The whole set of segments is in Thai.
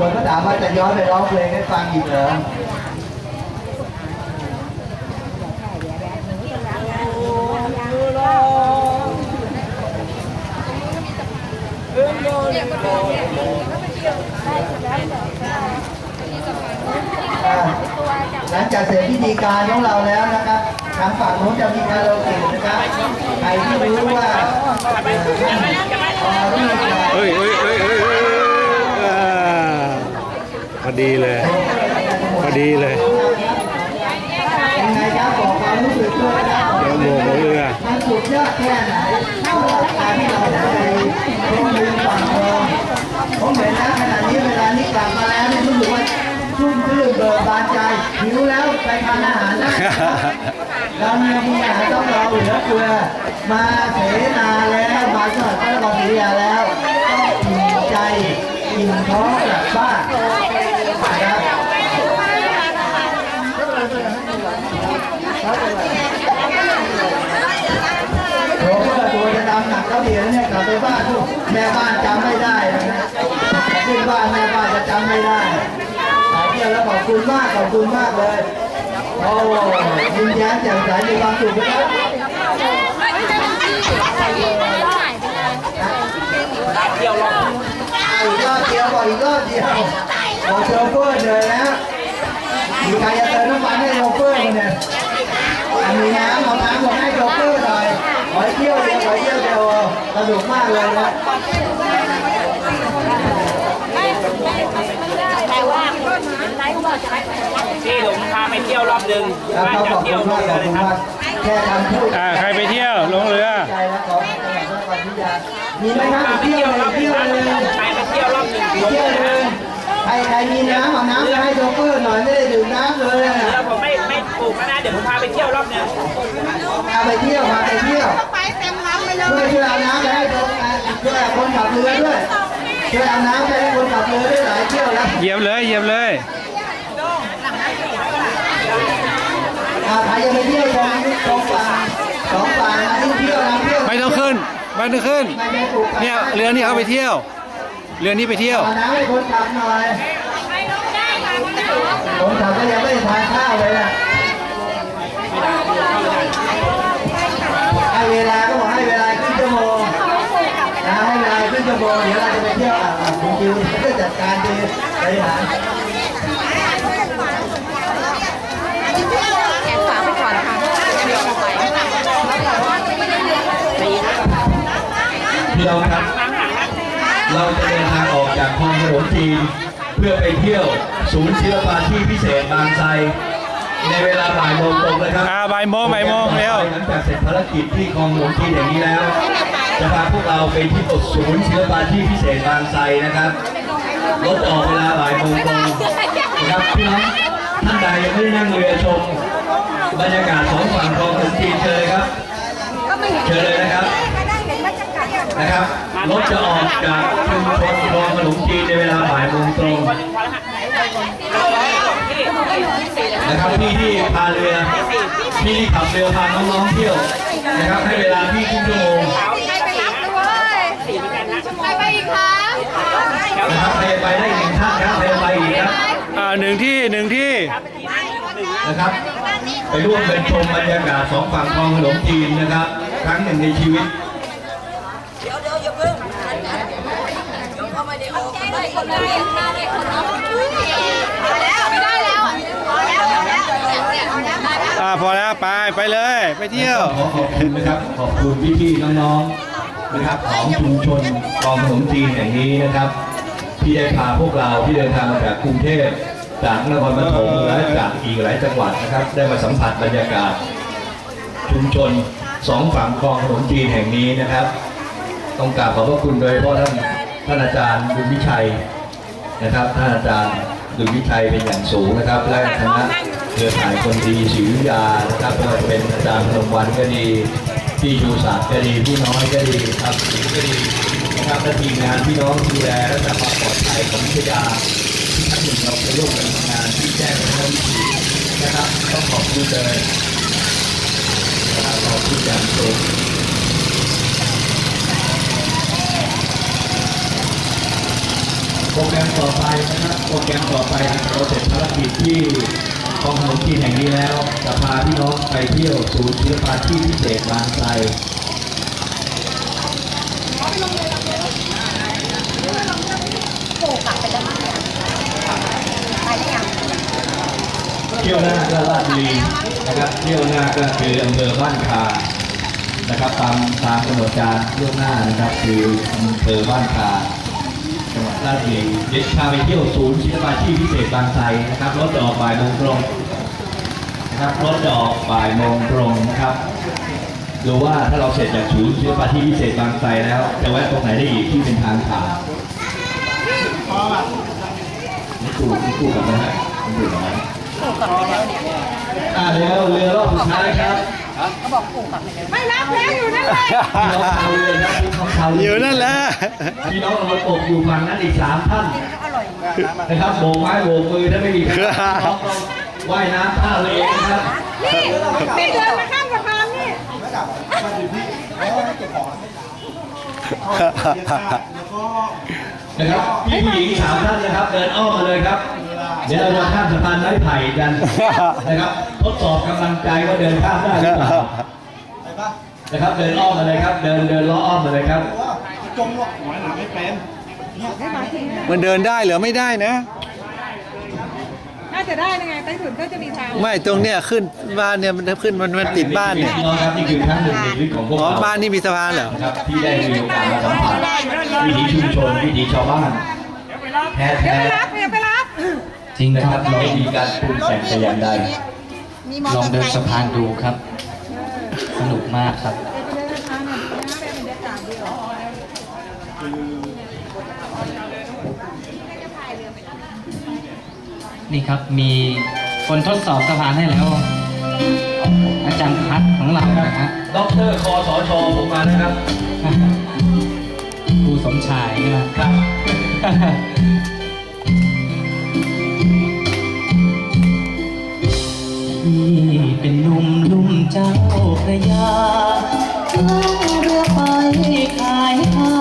คนก็ถามว่าจะย้อนไปร้องเพลงให้ฟังอีกเหรอหลังจากเสร็จพิธีการของเราแล้วนะครับ ทางฝั่งโน้นจะมีคาราโอเกะนะครับ ใครที่รู้ว่าเฮ้ยเฮ้ยเฮ้ย พอดีเลย พอดีเลยยังไงครับบอกความรู้สึกด้วยนะครับเดี๋ยวหมวกหัวเรือมันสุดยอดแค่ไหนสำหรับการที่เราได้ไปชมวิวฝั่งทองผมเห็นแล้วขณะนี้เวลานี้กลับมาแล้วนี่รู้สึกว่าชุ่มชื่นเบิกบานใจหิวแล้วไปทานอาหารได้เรามีอาหารต้องรอเหลือเฟือมาเสนาแล้วมาสอดพระนครศรีอยุธยาแล้วต้องอิ่มใจอิ่มท้องกลับบ้านนะครับโอ้โหตัว จะดำหนักก็เดียวเนี่ยกลับไปบ้านทุกแม่บ้านจำไม่ได้นะขึ้นบ้านแม่บ้านจะจำไม่ได้ขอบคุณแล้วขอบคุณมากขอบคุณมากเลยโอ้ยิ้มแย้มแจ่มใสมีความสุขนะครับอีกรอบเดียวบอกอีกรอบเดียวบอกโชเฟอร์เหนื่อยแล้วมีใครจะเติมน้ำมันให้โชเฟอร์มั้ยเนี่ยมีน้ำเอาน้ำมาให้โชเฟอร์หน่อย ขอเที่ยวเดียวขอเที่ยวเดียวสนุกมากเลยนะพี่หลงพาไปเที่ยวรอบหนึ่งครับมาขจากอบเที่คุยวณรอมากบขอบคุณมากเลยครับแค่คำพูดอ่าใครไปเที่ยวลงเรือใจและขอจังหวัดพระนครศรีอยุธยามีไหมครับไปเที่ยวรอบหนึ่งเที่ยวเลยไปไปเที่ยวรอบหนึ่งเที่ยวเลยใครใครมีน้ำเอาน้ำมาให้โชเฟอร์หน่อยไม่ได้ดื่มน้ำเลยอะเดี๋ยวผมไม่ ไม่ปลูกนะเดี๋ยวผมพาไปเที่ยวรอบหนึ่งพาไปเที่ยวพาไปเที่ยวไปเต็มลำไปเลช่วยยช่วยเอาน้ำไปให้โชเฟอร์ช่วยคนขับเรือด้วยช่วยเอาน้ำไปให้คนขับเรือได้หลายเที่ยวแล้วเหยียบเลยเหยียบเลยอ่าใครจะไปเที่ยวตรงตรงฝั่งสองฝั่งนะที่เที่ยวนะเที่ยวไม่ต้องขึ้นไม่ต้องขึ้นไม่ได้ปลูกเนี่ยเรือนี่เขาไปเที่ยว เรือนี้ไปเที่ยวเอาน้ำให้คนขับหน่อยคนขับก็ยังไม่ได้ทานข้าวเลยนะ ให้เวลาก็บอกให้เวลาครึ่งชั่วโมงนะให้เวลาครึ่งชั่วโมงเดี๋ยวเราจะไปเที่ยวอะอะคุณจิวก็จัดการดีบริหารแกฝาไปก่อนค่ะพี่น้องครับ เราจะเดินทางออกจากคลองถนนจีนเพื่อไปเที่ยวศูนย์ศิลปาที่พิเศษบางไทร ในเวลาบ่ายโมงตรงนะครับอ่าบ่ายโมงบ่ายโมงเร็วหลังจากเสร็จภารกิจที่คลองถนนจีนอย่างนี้แล้ว จะพาพวกเราไปที่ศูนย์ศิลปาที่พิเศษบางไทรนะครับรถจะออกเวลาบ่ายโมงตรงนะครับพี่น้องท่านใดยังไม่ได้นั่งเรือชม บรรยากาศสองฝั่งคลองถนนจีนเชิญเลยครับเชิญเลยนะครับนะครับรถจะออกจากชุมชนคลองขนมจีนในเวลาบ่ายโมงตรง นะครับพี่ที่พาเรือพี่ที่ขับเรือพาน้องๆเที่ยวนะครับให้เวลาพี่ครึ่งชั่วโมงใครไปรับด้วยใครไปอีกคะนะครับใครไปได้อีกหนึ่งท่านครับใครไปอีกครับอ่าหนึ่งที่หนึ่งที่นะครับ ไปร่วมเดินชมบรรยากาศสองฝั่งคลองขนมจีนนะครับ ครั้งหนึ่งในชีวิตไม่ได้แล้วพอแล้วพอแล้วพอแล้ว อ่าพอแล้วไปไปเลยไปเที่ยว ขอขอบคุณนะครับ ขอบคุณพี่ๆน้องๆนะครับของชุมชนกองขนมจีนแห่งนี้นะครับ ที่ได้พาพวกเราที่เดินทางมาจากกรุงเทพจากนครปฐมและจากอีกหลายจังหวัดนะครับ ได้มาสัมผัสบรรยากาศ ชุมชนสองฝั่งคลองขนมจีนแห่งนี้นะครับ ต้องกราบขอบพระคุณโดยเฉพาะท่านท่านอาจารย์บุญวิชัยนะครับท่านอาจารย์บุญวิชัยเป็นอย่างสูงนะครับ และคณะ เครือข่ายคนดีศรีวิทยานะครับไม่ว่าจะเป็นอาจารย์พนมวันก็ดีพี่ชูศักดิ์ก็ดีพี่น้อยก็ดีครับศรีก็ดีนะครับและทีมงานพี่น้องดูแลและความปลอดภัยของวิทยาที่ท่านหนึ่งเราไปร่วมกันทำงานที่แจ้งวัฒนวิถีนะครับต้องขอบคุณเลยนะครับขอบคุณอย่างสูงโปรแกรมต่อไปนะครับโปรแกรมต่อไปเราเสร็จภารกิจที่ กองขนมจีนแห่งนี้แล้ว จะพาพี่น้องไปเที่ยวศูนย์ศิลปาที่พิเศษบางไทรปู่กลับไปแล้วมั้งเนี่ยไปได้ยังเที่ยวหน้าก็ลาดบุรีนะครับ เที่ยวหน้าก็คืออำเภอบ้านคานะครับตามตามกำหนดการเที่ยวหน้านะครับคืออำเภอบ้านคา จังหวัดราชบุรีเดี๋ยวพาไปเที่ยวศูนย์ศิลปาที่พิเศษบางไทรนะครับรถจะออกบ่ายโมงตรงนะครับรถจะออกบ่ายโมงตรงนะครับดูว่าถ้าเราเสร็จจากศูนย์ศิลปาที่พิเศษบางไทรแล้ว จะแวะตรงไหนได้อีกที่เป็นทางผ่านนี่คู่นี่คู่กันนะฮะนี่คู่กันนะปู่กลับไปแล้วเนี่ยอ่าเดี๋ยวเรือรอบสุดท้ายครับ เขาบอกปู่กลับไปแล้วไม่รับแล้วอยู่นั่นเลยพี่น้องชาวเรือครับพี่น้องชาวเรืออยู่นั่นแหละพี่น้องเราตกอยู่ฝั่งนั้นอีกสามท่านอร่อยนะครับโบกไม้โบกมือถ้าไม่มีใครพี่น้องเราว่ายน้ำท่าเรือนะครับนี่นี่เดินมาข้ามสะพานนี่นะครับพี่ผู้หญิงสามท่านนะครับ เดินอ้อมมาเลยครับ เดี๋ยวเราจะข้ามสะพานไม้ไผ่กันนะครับทดสอบกำลังใจว่าเดินข้ามได้หรือเปล่านะครับเดินอ้อมมาเลยครับ เดินเดินล้ออ้อมมาเลยครับมันเดินได้เหรือไม่ได้นะน่าจะได้นะไงใต้ถุนก็จะมีทางไม่ตรงเนี้ยขึ้นบ้านเนี่ยมันขึ้นมันมันติดบ้านเนี่ยพี่น้องครับนี่คือครั้งหนึ่งในชีวิตของพวกอ๋อเราบ้านนี่มีสะพานเหรอนะครับที่ได้มีโอกาสมาสัมผัสวิถีชุมชนวิถีชาวบ้านแท้เดี๋ยวแท้ จริงนะคครัรับบลองไม่มีการปรุงแต่งแต่อย่างใดมีมอลเตอองร์เดินไซสะค์พานดูครับ สนุกมากครับนี่ครับมีคนทดสอบสะพานให้แล้ว อาจารย์พัดของเรานะฮะด็อกเตอร์คอสชผมมานะครับครูสมชายนะครับ ที่เป็นหนุ่มลุ่มเจ้าพระยาล่องเรือไปขายหา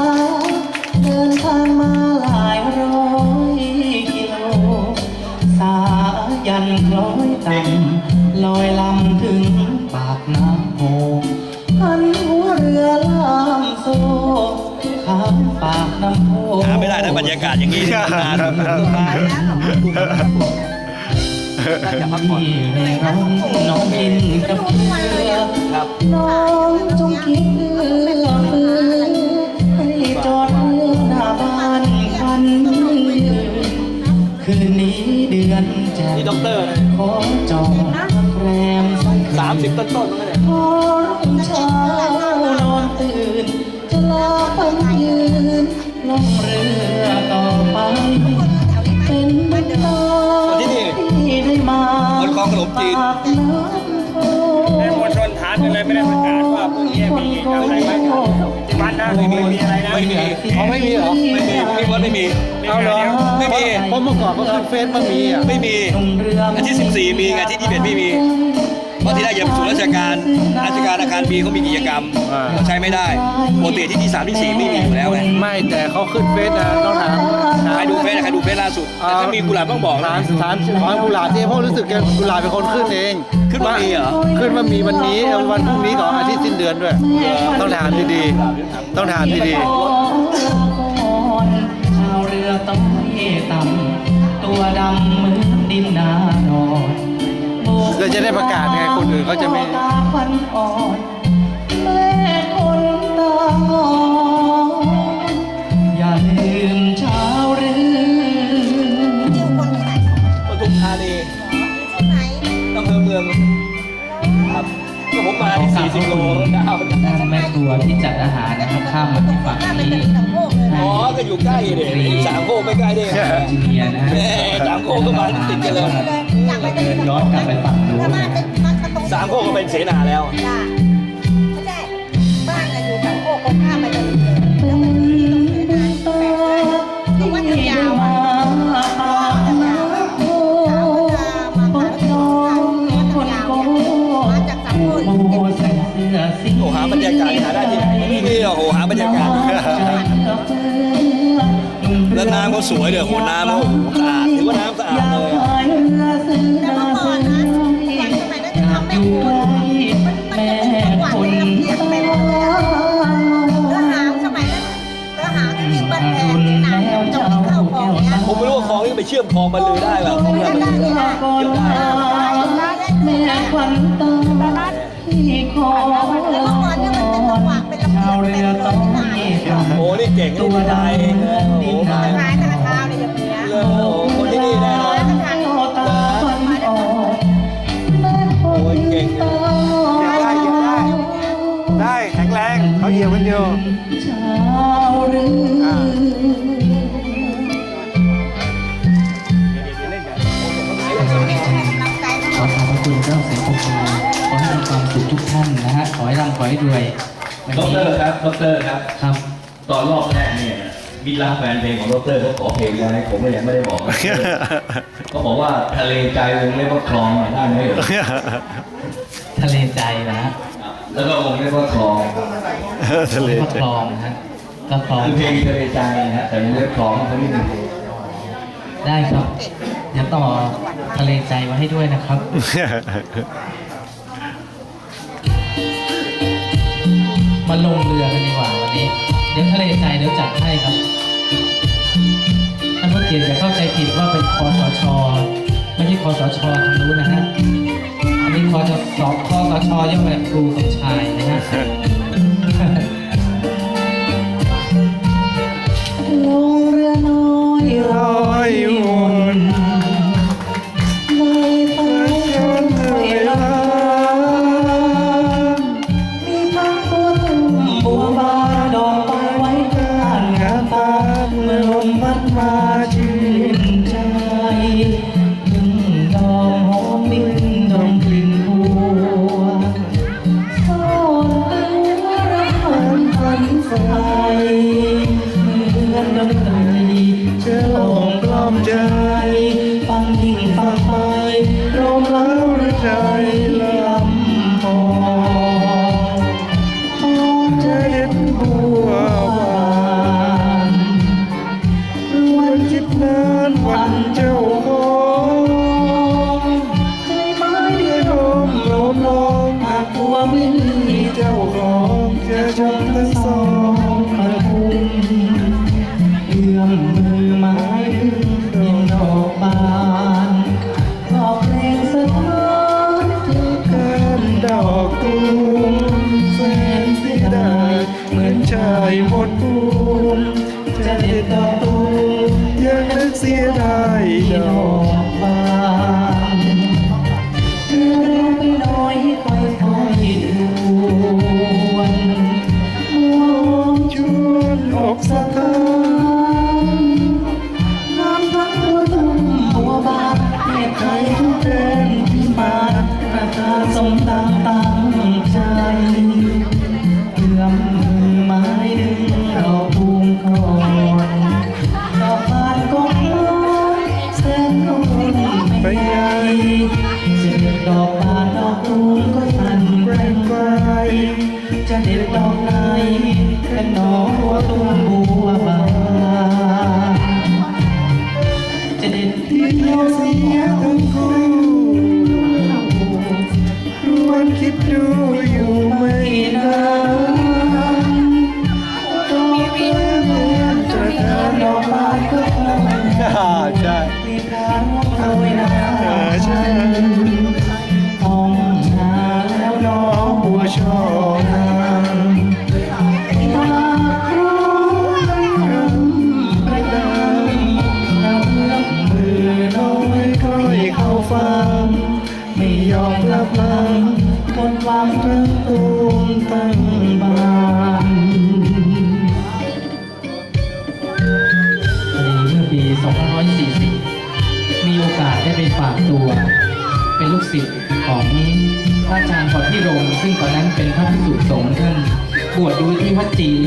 เดินทางมาหลายร้อยกิโล สายันคล้อยต่ำลอยลำถึงปากน้ำโพหันหัวเรือลามโซ่ข้ามปากน้ำโพหาไม่ได้นะบรรยากาศอย่างนี้นาน ที่ในร้องน้องบินกับเรือครับน้องจงคิดเอื้อเฟื้อให้จอดเรือหน้าบ้านคันยืนคืนนี้เดือนแจ่มนี่ด็อกเตอร์ขอจองแรมสักสามสิบต้นต้นนั่นแหละพอรุ่งเช้านอนตื่นจะลาพันยืนล่องเรือต่อไป นมจีนปากน้ำโพในมวลชนฐานกันเลยไม่ได้ประกาศว่าพวกนี้มีอะไรไหมที่วัดนะไม่มีอะไรนะไม่มีอ๋อไม่มีเหรอไม่มีพี่วัดไม่มีเอาเหรอไม่มีเพราะเมื่อก่อนเขาขึ้นเฟซมันมีอะไม่มีลงเรืออาทิตย์14 มีไงอาทิตย์21ไม่มี เพราะที่ได้เหยียบศูนย์ราชการราชการอาคารบีเขามีกิจกรรมอ่า เขาใช้ไม่ได้ปกติที่ที่3ที่4ไม่มีอยู่แล้วไงไม่แต่เขาขึ้นเฟซนะต้องถามใครดูเฟซใครดูเฟซล่าสุดแต่ถ้ามีกุหลาบต้องบอกนะ ถามถามถามกุหลาบที่เพราะรู้สึกแกกุหลาบเป็นคนขึ้นเองขึ้นว่ามีเหรอ ขึ้นว่ามีวันนี้เอ่อวันพรุ่งนี้ของอาทิตย์สิ้นเดือนด้วย ต้องถามดีๆ ต้องถามดีชาวเรือต้องไม่ต่ำตัวดำเหมือนดินนานอนโบกๆ เราจะได้ประกาศไงคนอื่นเขาจะไม่ ตาควันอ่อนแม่คนตาบอดอย่าลืมชาวเรืออยู่คนที่ไหนปทุมธานีที่ไหนอำเภอเมืองครับก็ผมมาที่ 40 โลดาวนั่นแม่ครัวที่จัดอาหารนะครับข้ามมาที่ฝั่งถ้าเป็นนี้กะหรี่สะโพกเลยอ๋อ ก็อยู่ใกล้เด็สามโคกไม่ใกล้เด็จูเนียร์นะฮะแม่สามโคกก็มาติดกันเลย อยากไปกะหเดิรี่นสะโพย้อนกกลับไปฝั่ง นู้นถ้าบ้านนะเป็นบ้านตรงสามโคกก็เป็นเสนาแล้ว จ้าไม่ใช่บ้านอะอยู่สะโพกตรงข้ามไปกะหรี่เลยแล้วมันมีตรงไหนนะแปลกเลยคือวัดยาวๆอะปากน้ำโพปกครองคนโกมาจากสามคนโอ้ใส่เสื้อสีโอ้หาบรรยากาศหาได้ที่ไม่มีหรอกโอ้หาบรรยากาศใจกระเพื่อมเลแล้วน้ำก็สวยเดี๋ยวโหน้ำก็โอ้โหสะอาด มคลองบรรลือได้เปล่าคลองได้บรรลือได้ก่อนมาแม่ควันตาที่คอแล้วเมื่อก่อนเนี่ยมันเป็นจังหวะเป็นลำชาวเพียงเรือไปต้องหมดมีเลยกำโอ้นี่เก่งตันี่วตายเองนะโอ้โหดินตา อให้ร่ำขอให้รวยวันดนี้รครับดรครับ ครับ ตอนรอบแรกเนี่ยมีรักแฟนเพลงของดรเขาขอเพลงไว้ผมก็ยังไม่ได้บอกเขาบอกว่าทะเลใจวงเรียกว่าคลองอะได้ไหมเอ่ยทะเลใจนะฮะแล้วก็วงเรียกว่าคลองทะเลก็คลองนะฮะก็คลองคือเพลงทะเลใจนะฮะแต่วงเรียกคลองเขาไม่มีเพลงได้ครับเดี๋ยวต่อทะเลใจมาให้ด้วยนะครับ มาลงเรือกันดีกว่าวันนี้ เดี๋ยวทะเลใจเดี๋ยวจัดให้ครับท่านผู้เกียรติอย่าเข้าใจผิดว่าเป็นคอสช ไม่ใช่คอสชทางนู้นนะฮะ อันนี้คอสชคอสชย่อมาจากครูสมชายนะฮะ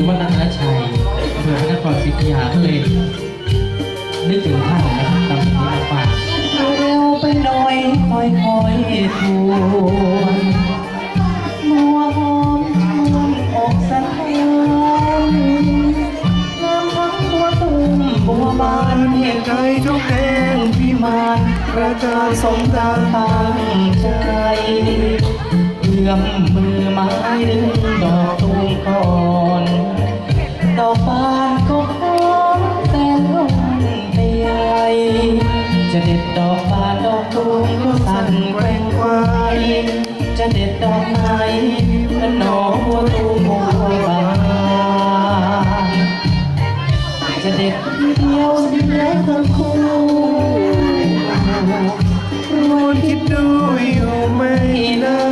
วัฒรัตนชัยเำเภอพระนครศรีอยุธยาก็เลยนึกถึงท่านนะครับตามที่มาฝากเร็วไปหน่อยคอยคอยทวนมัวหอมชวนอกสั่นเทือนงามทั้งตัวตุ่มบัวบานเห็นใจทุกแดงพิมานกระจายสมดาตั้งใจเอื้อมมือไม้ดึงดอกตุ้งคอ เด็ดดอกบานดอกตูมก็สั่นแกว่งไกวจะเด็ดดอกไหนก็หนอบัวตูมบัวบานจะเด็ดทีเดียวเดียทั้งคู่รวนคิดดูอยู่ไม่นาน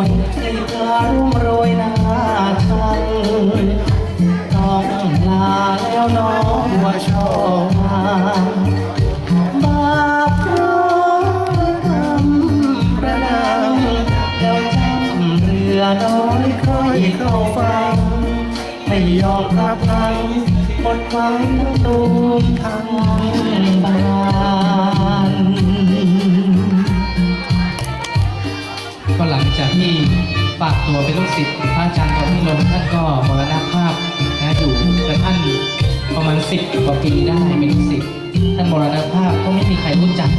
ห้งโหยลีลารุ่มโรยหน้าชันต้องลาแล้วน้องบัวชอบงามบาปร้องทำประนังแล้วจำเรือน้อยค่อยเข้าฟัง ไม่ยอมรับทังหมดหวังทั้งตูมทั้งบา ที่ฝากตัวเป็นลูกศิษย์พระอาจารย์ทองพิรมท่านก็มรณภาพนะอยู่กับท่านประมาณสิบกว่าปีได้เป็นลูกศิษย์ท่านมรณภาพก็ไม่มีใครรู้จัก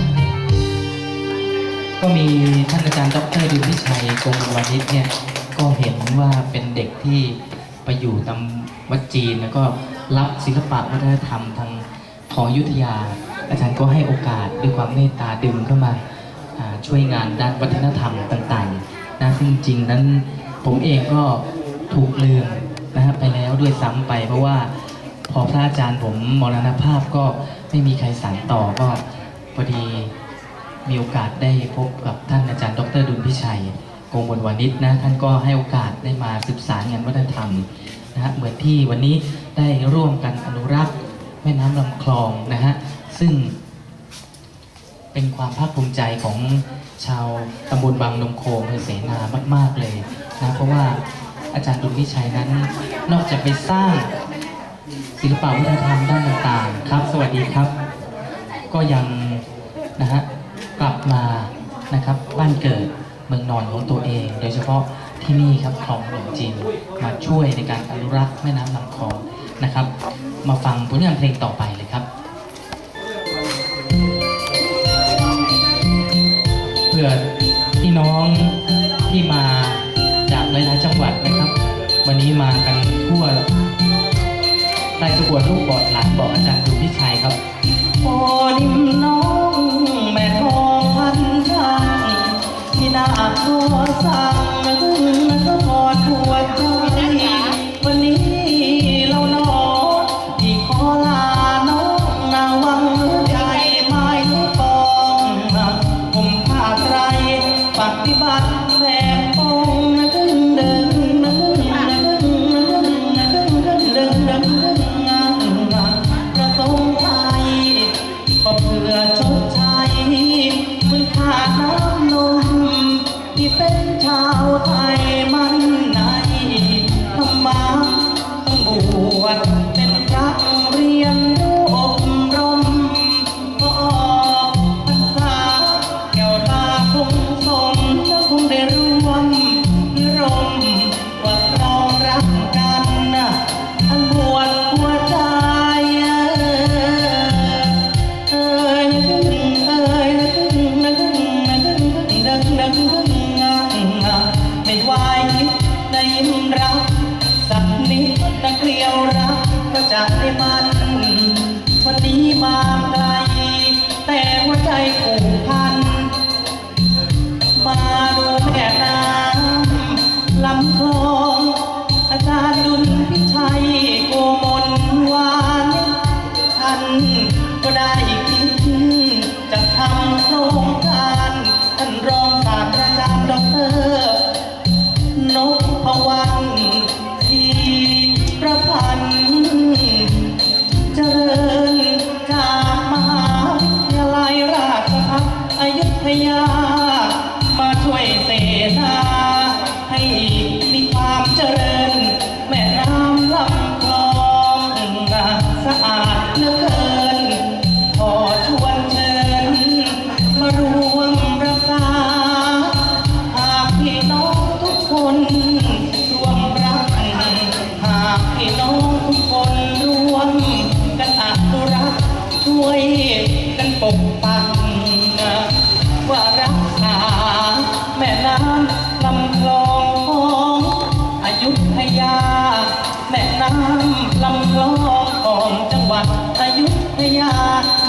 ก็มีท่านอาจารย์ดรดุลพิชัยกงวานิชเนี่ยก็เห็นว่าเป็นเด็กที่ไปอยู่ตามวัดจีนแล้วก็รับศิลปะวัฒนธรรมทางของยุทธยา อาจารย์ก็ให้โอกาสด้วยความเมตตาดึงเข้ามาอ่าช่วยงานด้านวัฒนธรรมต่างๆ นะซึ่งจริงๆนั้นผมเองก็ถูกลืมนะฮะไปแล้วด้วยซ้ำไป เพราะว่าพอพระอาจารย์ผมมรณภาพก็ไม่มีใครสานต่อก็พอดีมีโอกาสได้พบกับท่านอาจารย์ ดรดุลพิชัยโกงบลวานิชนะท่านก็ให้โอกาสได้มาศึกษางานวัฒนธรรมนะฮะเหมือนที่วันนี้ได้ร่วมกันอนุรักษ์แม่น้ำลำคลองนะฮะซึ่งเป็นความภาคภูมิใจของ ชาวตำบลบางนมโคอำเภอเสนามาก ๆเลยนะเพราะว่าอาจารย์ดุลพิชัยนั้น นอกจากไปสร้างศิลปวัฒนธรรมด้านต่างๆ ครับ สวัสดีครับ ก็ยังนะฮะกลับมานะครับบ้านเกิดเมืองนอนของตัวเอง โดยเฉพาะที่นี่ครับคลองหลวงจีนมาช่วยในการอนุรักษ์แม่น้ำลำคลองนะครับ มาฟังผลงานเพลงต่อไปเลยครับ พื่อพี่น้องที่มาจากหลายๆจังหวัดนะครับ วันนี้มากันทั่วได้ทุกวชลูกบอดหลานบอกอาจารย์ดุลพิชัยครับโอ้ดิมน้องแม่ทองพันช่างที่นาโทสั่งมันก็พอทัวใจ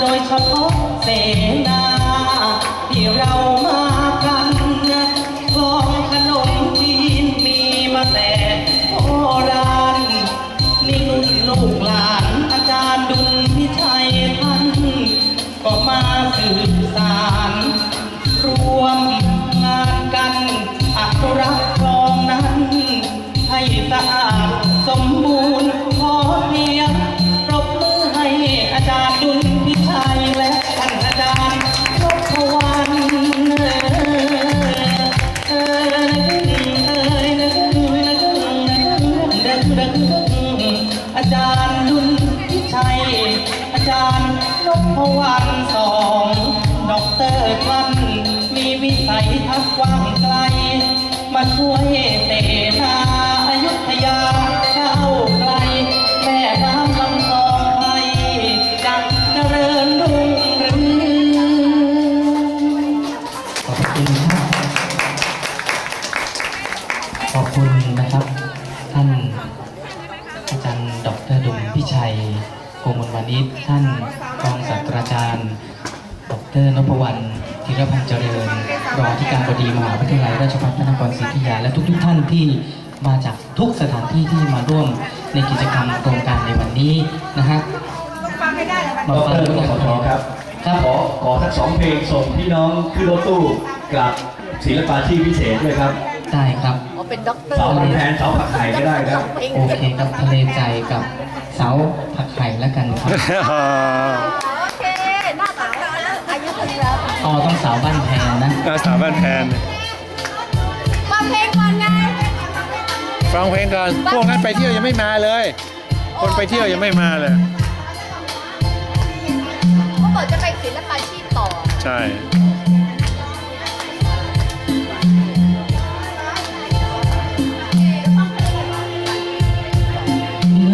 โดยเฉพาะเสนาที่เรามา การบดีมหาวิทยาลัยราชภัฏพระนครศรีอยุธยาและทุกๆท่านที่มาจากทุกสถานที่ที่มาร่วมในกิจกรรมโครงการในวันนี้นะฮะฟังให้ได้เหรอดรกสทครับครับขอขอสักสองเพลงส่งพี่น้องขึ้นรถตู้กลับศิลปาชีพพิเศษด้วยครับได้ครับอ๋อเป็นด็อกเตอร์เสาพันแทนเสาผักไห่ก็ได้ครับโอเคครับทะเลใจกับเสาผักไข่แล้วกันครับ โอเคหน้าตาแล้ว อายุถึงแล้วอ๋อต้องเสาบ้านแพรนะ อาสาบ้านแพนฟังเพลงก่อนไง ฟังเพลงก่อนพวกนั้นไปเที่ยวยังไม่มาเลย คนไปเที่ยวยังไม่มาเลย เขาบอกจะไปศิลปาชีพต่อ ใช่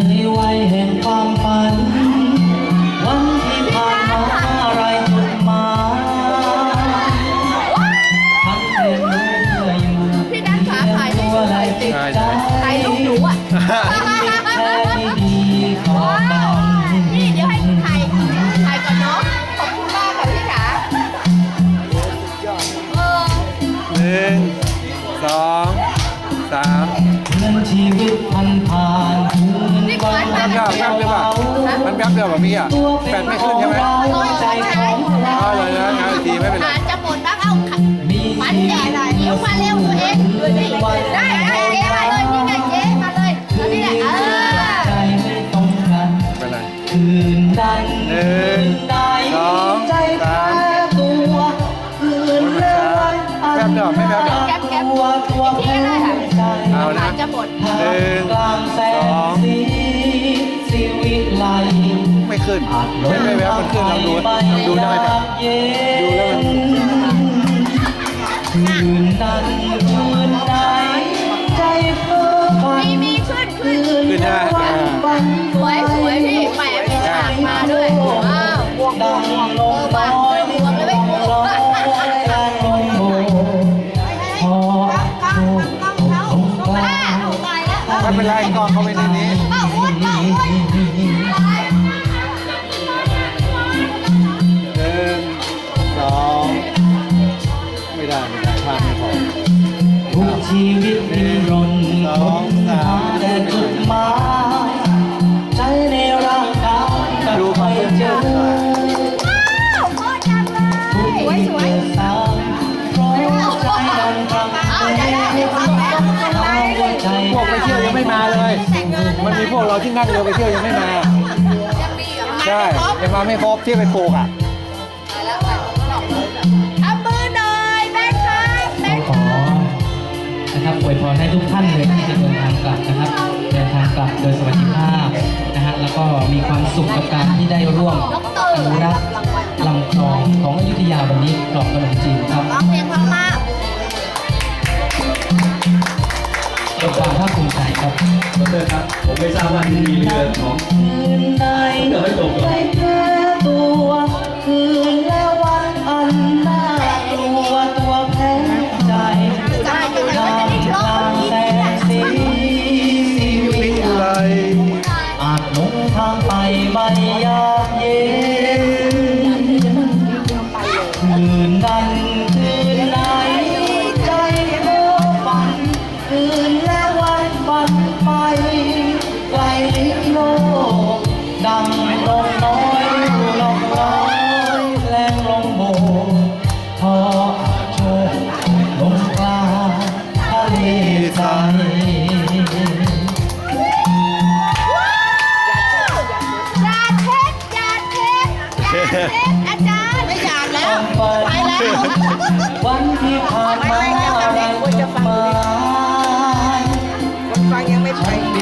ในวัยแห่ง ป๊บเดียวป่ะพี่อะแปดไม่ขึ้นใช่ไหมใจของเราเอาเลยนะเอาอีกทีไม่เป็นไร ไม่ไม่แวบมันขึ้นลองดูลองดูได้ไหมเย็นดูแล้วมันคืนนั้นคืนไหนเพ้อนมีมีขึ้นขึ้นขึ้นใช่ไหมสวยสวยพี่แหมมีฉากมาด้วยว้าวดังลงน้อยลงลอยแรงลงโบพอถูกสงกรานต์ไม่เป็นไรกล้องเขาไปในนี้ ราที่นั่งเรือไปเที่ยวยังไม่มา ยังมีเหรอใช่ยังมาไม่ครบที่ไปปลูกอะเอามือหน่อยแม่ครับแม่ขอนะครับอวยพรให้ทุกท่านเลยที่จะเดินทางกลับนะครับ เดินทางกลับโดยสวัสดิภาพนะฮะแล้วก็มีความสุขกับการที่ได้ร่วมอนุรักษ์ลำคลองของอยุธยาวันนี้กรอบขนมจีนครับร้องเพลงเพราะมาก เป็นความภาคภูมิใจครับดรครับ ผมไม่ทราบว่าที่มีเรือของคืนใดเดี๋ยวให้จบก่อนได้แพ้ตัวคืนและวัน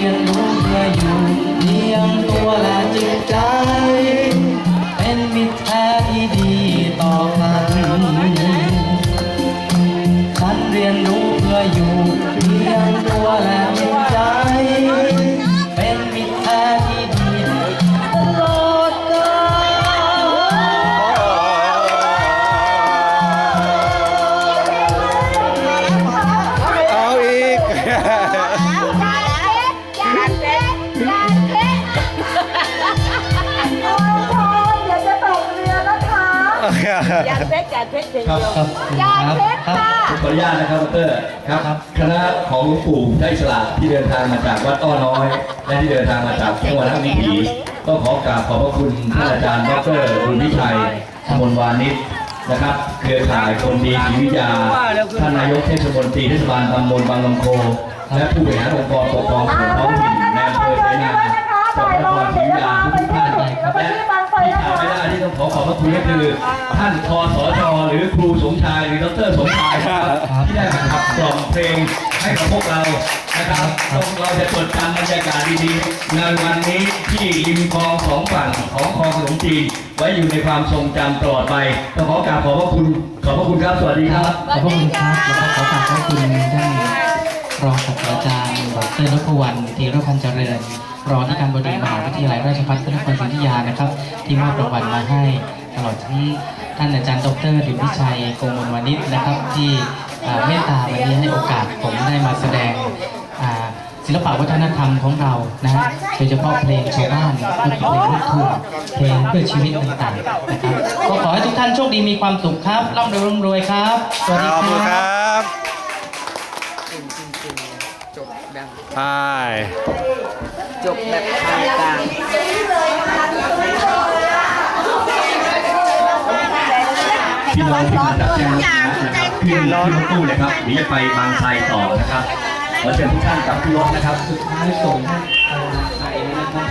ยนรู้เพื่ออยู่เพียงตัวและจิตใจ เพชรยานเพชรเพลงครับเดียวครับครับครับขออนุญาตนะครับดรครับคณะของหลวงปู่ได้สละที่เดินทางมาจากวัดอ้อน้อย และที่เดินทางมาจากจังหวัดทั้งวิถีก็ขอกราบขอบพระคุณท่านอาจารย์ดรบุญวิชัยมนวานิชนะครับ เครือข่ายคนดีศรีวิทยาท่านนายกเทศมนตรีเทศบาลตำบลบางลำโพและผู้บริหารองค์กรปกครองส่วนท้องถิ่น จังหวัดนครศรีวิทยาทุกๆท่านและที่ขาดไม่ได้ที่ต้องขอขอบพระคุณก็คือท่านคอสชหรือครูสมชายหรือดรสมชายนะครับที่ได้มาขับกล่อมเพลงให้กับพวกเรานะครับเราจะจดจำบรรยากาศดีๆในวันนี้ที่ริมคลองสองฝั่งของคลองขนมจีนไว้อยู่ในความทรงจำตลอดไปต้องขอกราบขอบพระคุณขอบพระคุณครับสวัสดีครับขอบพระคุณครับแล้วก็ขอกราบขอบคุณท่านรองศาสตราจารย์ดรนพวรรณธีรพันธ์เจริญ รองที่การบดีมหาวิทยาลัยราชภัฏพระนครศรีอยุธยานะครับ ที่มอบรางวัลมาให้ตลอดทั้งท่านอาจารย์ดรดิวิชัยโกมลวานิชนะครับ ที่อ่าเมตตาวันนี้ให้โอกาสผมได้มาแสดงอ่าศิลปะวัฒนธรรมของเรานะฮะโดยเฉพาะเพลงชาวบ้านก็คือเพลงลูกทุ่งเพลงเพื่อชีวิตต่างๆนะครับก็ขอให้ทุกท่านโชคดีมีความสุขครับร่ำรวยร่ำรวยครับ สวัสดีขอบคคุณครัรับใช่ จบแบบทางการพี่น้องที่มาจากแจ้งนะครับขึ้นรถตู้เลยครับเดี๋ยวจะไปบางไทรต่อนะครับขอเชิญทุกท่านกลับที่รถนะครับ สุดท้ายส่งให้ทางไทยนะครับ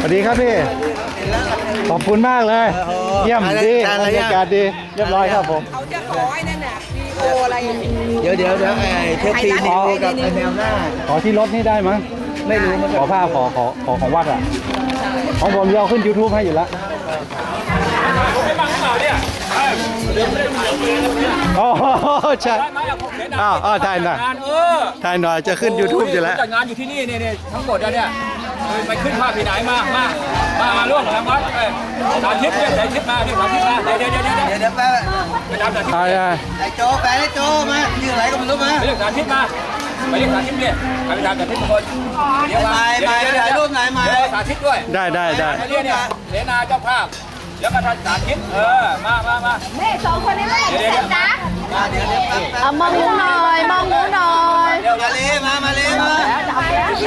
สวัสดีครับพี่ ขอบคุณมากเลย เยี่ยมดีบรรยากาศดี เรียบร้อยครับผมเขาจะขอไอ้นั่นน่ะวีโออะไรอย่างนี้เดี๋ยวเดี๋ยวเดี๋ยวไอ้เทปทีนิวกับไอ้แนวหน้า ขอที่รถนี่ได้มั้ยไม่รู้มันขอผ้าขอขอขอของวัดอะ ของผมเดี๋ยวเอาขึ้น YouTube ให้อยู่แล้วโอ้โหใช่อ้าวอ้าวถ่ายหน่อยงานเออถ่ายหน่อยจะขึ้น YouTube อยู่แล้วจัดงานอยู่ที่นี่เนี่ยเนี่ยทั้งหมดอะเนี่ยเออ ไปขึ้นภาพที่ไหนมา มา มา มาร่วมกับทางวัดเอ้ยสาธิตเนี่ยสาธิตมาเนี่ยสาธิตมา เดี๋ยวเดี๋ยวเดี๋ยวเดี๋ยวเดี๋ยวเดี๋ยวไปไปตามสาธิตถ่ายอะไอ้โจแฟนไอ้โจมาชื่ออะไรก็ไม่รู้มาไปเรียกสาธิตมา ไปเรียกสาธิตเนี่ยไปตามสาธิตทุกคนเดี๋ยวมาถ่ายเดี๋ยวถ่ายเดี๋ยวเดี๋ยวถ่ายรูปไหนมาเดี๋ยวสาธิตด้วยได้ได้ได้ไอ้เนี่ยเนี่ยเสนาเจ้าภาพ แล้วก็ท่านสาธิต เออ มามามานี่สองคนนี้ไม่เดี๋ยวเดี๋ยวเดี๋ยวนะมาเดี๋ยวเดี๋ยวแป๊บแป๊บเอามองหนูหน่อยมองหนูหน่อย เดี๋ยวมาเลยมามาเลยมาเอาไปแล้วสี